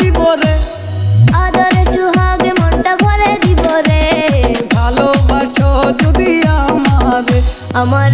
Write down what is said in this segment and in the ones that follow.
দিব রে। মনটা দিব রে। আমার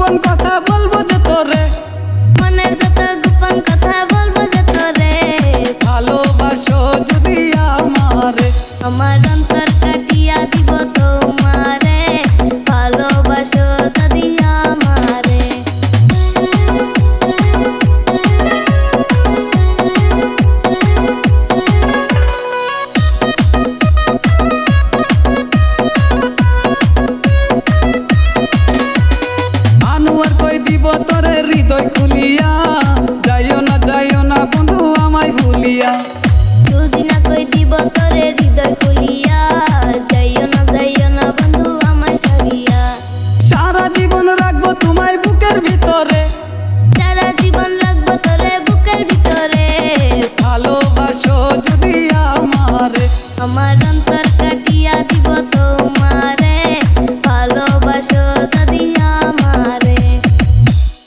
গোপন কথা বলব যে তোরে। মনের যত গোপন কথা বলব যে তোরে। ভালোবাসো যদি আমারে। আমার অন্তর কাটিয়া দিব তোমার।